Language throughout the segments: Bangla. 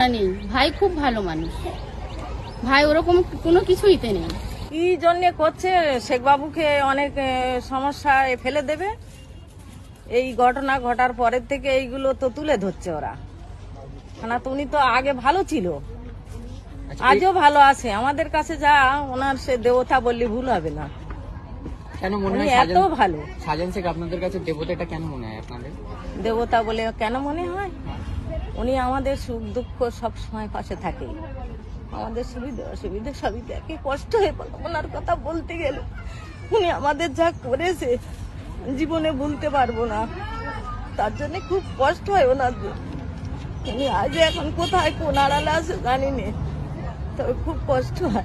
জানি ভাই খুব ভালো মানুষ। ভাই ওরকম কোনো কিছুইতে নেই। কি জন্য করছে? শেখ বাবুকে অনেক সমস্যায় ফেলে দেবে। এই ঘটনা ঘটার পরের থেকে এইগুলো তো তুলে ধরছে ওরা। না তো উনি তো আগে ভালো ছিল। আজও ভালো আছে। আমাদের কাছে যা ওনার সে দেবতা বললে ভুল হবে না। কেন মনে উনি হয় এত ভালো। সাজান শেখ আপনাদের কাছে দেবতাটা কেন মনে হয় আপনাদের? দেবতা বলে কেন মনে হয়? উনি আমাদের সুখ, দুঃখ সব সময় পাশে থাকে। আমাদের সুবিধা, অসুবিধা সবই দেখে কষ্ট হয়ে পড়ে ওনার কথা বলতে গেলে উনি আমাদের যা করেছে, জীবনে ভুলতে পারব না। তার জন্য খুব কষ্ট হয় ওনার। উনি আজ এখন কোথায়, কোন আড়ালে আছে জানি না। তবে খুব কষ্ট হয়।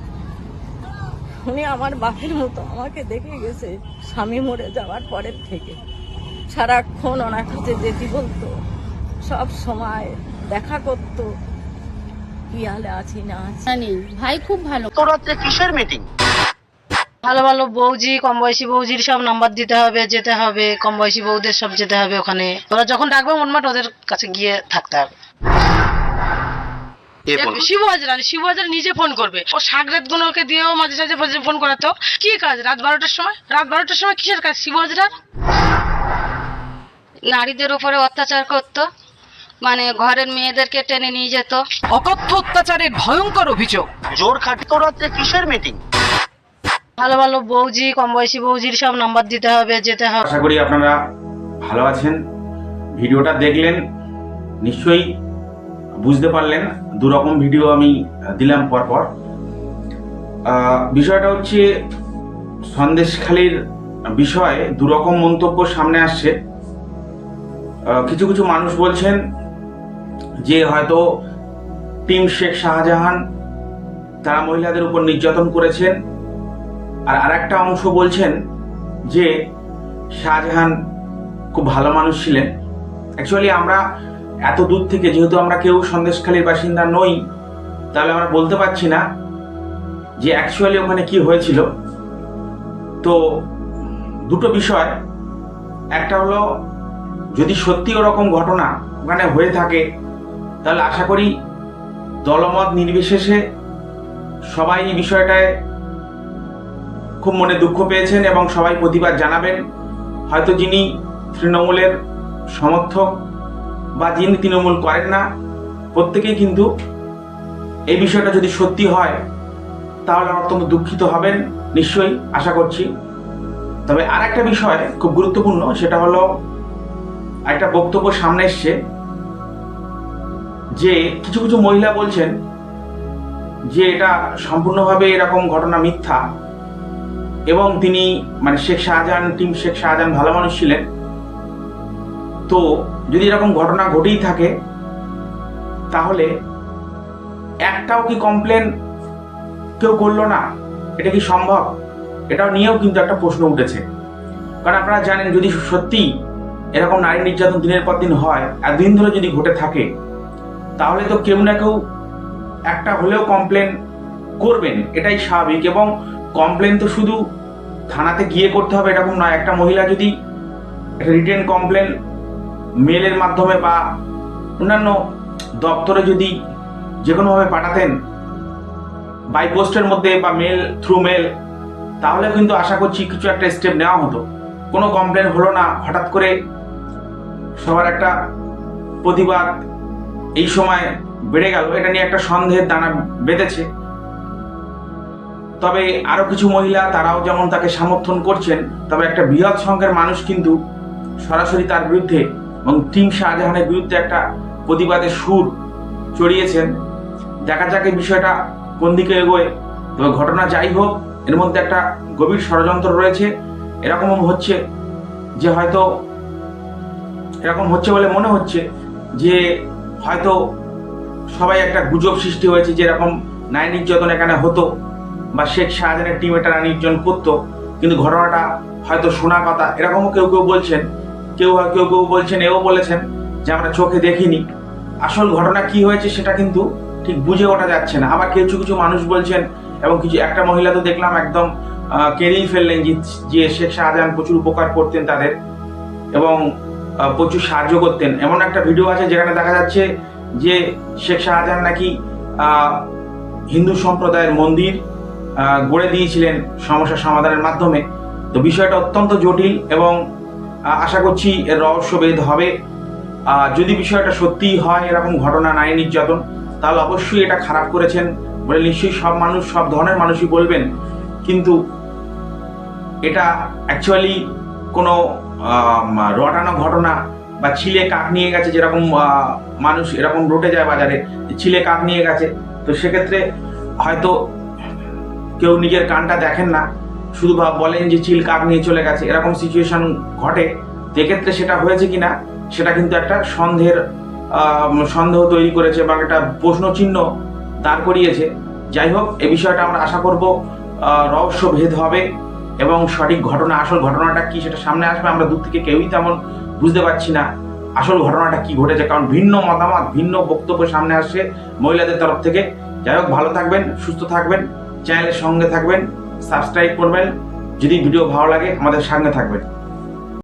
উনি আমার বাপের মতো আমাকে দেখে গেছে, স্বামী মরে যাওয়ার পরের থেকে। সারাক্ষণ ওনার কাছে যেতে বলতো। সব সময় দেখা করতো কি হালে আছি না আছি। জানি ভাই খুব ভালো। রাত্রে কিসের মিটিং ভালো ভালো বৌজি কম বয়সী বৌজির সব নাম্বার দিতে হবে যেতে হবে কম বয়সী বৌদের সব যেতে হবে ওখানে। ওরা যখন ডাকবে মনমাট ওদের কাছে গিয়ে থাকতে হবে। এ বলুন শিবু হাজারা নিজে ফোন করবে। ও সাগরাত গুলোকে দিয়েও মাঝে সাঝে মাঝে ফোন করাতো। কি কাজ রাত বারোটার সময়? রাত বারোটার সময় কিসের কাজ? শিবু হাজরার নারীদের উপরে অত্যাচার করতো। মানে ঘরের মেয়েদেরকে টেনে নিয়ে যেত। অকথ্য অত্যাচারের ভয়ঙ্কর অভিযোগ। জোর খাটি রাত্রে কিসের মিটিং ভালো ভালো বৌজি কম বয়সী বৌজির সব নাম্বার দিতে হবে যেতে হবে। আশা করি আপনারা ভালো আছেন। ভিডিওটা দেখলেন নিশ্চয়ই বুঝতে পারলেন দু রকম ভিডিও আমি দিলাম পরপর। আহ, বিষয়টা হচ্ছে সন্দেশখালির বিষয়ে দু রকম মন্তব্য সামনে আসছে। কিছু কিছু মানুষ বলছেন যে হয়তো টিম শেখ শাহজাহান, তারা মহিলাদের উপর নির্যাতন করেছেন। আর আরেকটা অংশ বলছেন যে শাহজাহান খুব ভালো মানুষ ছিলেন। অ্যাকচুয়ালি আমরা এত দূর থেকে, যেহেতু আমরা কেউ সন্দেশখালীর বাসিন্দা নই, তাহলে আমরা বলতে পারছি না যে অ্যাকচুয়ালি ওখানে কি হয়েছিল। তো দুটো বিষয়। একটা হলো, যদি সত্যি ওরকম ঘটনা ওখানে হয়ে থাকে তাহলে আশা করি দলমত নির্বিশেষে সবাই এই বিষয়টায় খুব মনে দুঃখ পেয়েছেন এবং সবাই প্রতিবাদ জানাবেন। হয়তো যিনি তৃণমূলের সমর্থক বা যিনি তৃণমূল করেন না, প্রত্যেকেই কিন্তু এই বিষয়টা যদি সত্যি হয়, তাহলে অত্যন্ত দুঃখিত হবেন, নিশ্চয়ই আশা করছি। তবে আর একটা বিষয় খুব গুরুত্বপূর্ণ, সেটা হলো একটা বক্তব্য সামনে এসছে। যে কিছু কিছু মহিলা বলছেন যে এটা সম্পূর্ণভাবে এরকম ঘটনা মিথ্যা। এবং তিনি মানে শেখ শাহজাহান, টিম শেখ শাহজাহান ভালো মানুষ ছিলেন। তো যদি এরকম ঘটনা ঘটেই থাকে, তাহলে একটাও কি কমপ্লেন কেউ করল না? এটা কি সম্ভব? এটাও নিয়েও কিন্তু একটা প্রশ্ন উঠেছে। কারণ আপনারা জানেন, যদি সত্যি এরকম নারী নির্যাতন দিনের পর দিন হয় এতদিন ধরে যদি ঘটে থাকে তাহলে তো কেউ না কেউ একটা হলেও কমপ্লেন করবেন, এটাই স্বাভাবিক এবং কমপ্লেন তো শুধু থানাতে গিয়ে করতে হবে এরকম নয়, একটা মহিলা যদি রিটেন কমপ্লেন মেলের মাধ্যমে বা অন্যান্য দপ্তরে যদি যে কোনোভাবে পাঠাতেন বাই পোস্টের মধ্যে বা মেল থ্রু মেল তাহলে কিন্তু আশা করছি কিছু একটা স্টেপ নেওয়া হতো। কোনো কমপ্লেন হলো না, হঠাৎ করে সবার একটা প্রতিবাদ এই সময় বেড়ে গেল, এটা নিয়ে একটা সন্দেহের দানা বেঁধেছে। তবে আরও কিছু মহিলা তারাও যেমন তাকে সমর্থন করছেন, তবে একটা বৃহৎ সংখ্যার মানুষ কিন্তু সরাসরি তার বিরুদ্ধে এবং টিম শাহজাহানের বিরুদ্ধে একটা প্রতিবাদের সুর চড়িয়েছেন। দেখা যাক এই বিষয়টা কোন দিকে এগোয়। তবে ঘটনা যাই হোক, এর মধ্যে একটা গভীর ষড়যন্ত্র রয়েছে। এরকম হচ্ছে যে হয়তো, এরকম হচ্ছে বলে মনে হচ্ছে যে হয়তো সবাই একটা গুজব সৃষ্টি হয়েছে যে এরকম নারী নির্যাতন এখানে হতো বা শেখ শাহজাহানের টিম এটা নির্যাতন করতো। কিন্তু ঘটনাটা হয়তো শোনা কথা। এরকমও কেউ কেউ বলছেন, কেউ কেউ কেউ বলছেন, এও বলেছেন যে আমরা চোখে দেখিনি। আসল ঘটনা কি হয়েছে সেটা কিন্তু ঠিক বুঝে ওঠা যাচ্ছে না। আবার কিছু কিছু মানুষ বলছেন এবং কিছু একটা মহিলা তো দেখলাম একদম কেঁদেই ফেললেন যে শেখ শাহজাহান প্রচুর উপকার করতেন তাদের। এবং প্রচুর সাহায্য করতেন। এমন একটা ভিডিও আছে যেখানে দেখা যাচ্ছে যে শেখ শাহজাহান নাকি হিন্দু সম্প্রদায়ের মন্দির গড়ে দিয়েছিলেন সমস্যা সমাধানের মাধ্যমে। তো বিষয়টা অত্যন্ত জটিল এবং আশা করছি এর রহস্যভেদ হবে। যদি বিষয়টা সত্যিই হয়, এরকম ঘটনা নাই নির্যাতন, তাহলে অবশ্যই এটা খারাপ করেছেন বলে নিশ্চয়ই সব মানুষ, সব ধরনের মানুষই বলবেন। কিন্তু এটা অ্যাকচুয়ালি কোনো রটানো ঘটনা বা ছিলে কাক নিয়ে গেছে যেরকম মানুষ এরকম রটে যায় বাজারে ছিলে কাক নিয়ে গেছে। তো সেক্ষেত্রে হয়তো কেউ নিজের কানটা দেখেন না, শুধু ভাব- বলেন যে চিল কাক নিয়ে চলে গেছে, এরকম সিচুয়েশন ঘটে। এক্ষেত্রে সেটা হয়েছে কিনা, সেটা কিন্তু একটা সন্দেহের সন্দেহ তৈরি করেছে বা একটা প্রশ্ন চিহ্ন দাঁড় করিয়েছে। যাই হোক, এ বিষয়টা আমরা আশা করব রহস্য ভেদ হবে। এবং সঠিক ঘটনা, আসল ঘটনাটা কি সেটা সামনে আসবে, আমরা দূর থেকে কেউই তেমন বুঝতে পারছি না। আসল ঘটনাটা কি ঘটেছে? কারণ ভিন্ন মতামত, ভিন্ন বক্তব্য সামনে আসছে মহিলাদের তরফ থেকে। যাই হোক, ভালো থাকবেন, সুস্থ থাকবেন, চ্যানেলের সঙ্গে থাকবেন, সাবস্ক্রাইব করবেন। যদি ভিডিও ভালো লাগে, আমাদের সঙ্গে থাকবেন।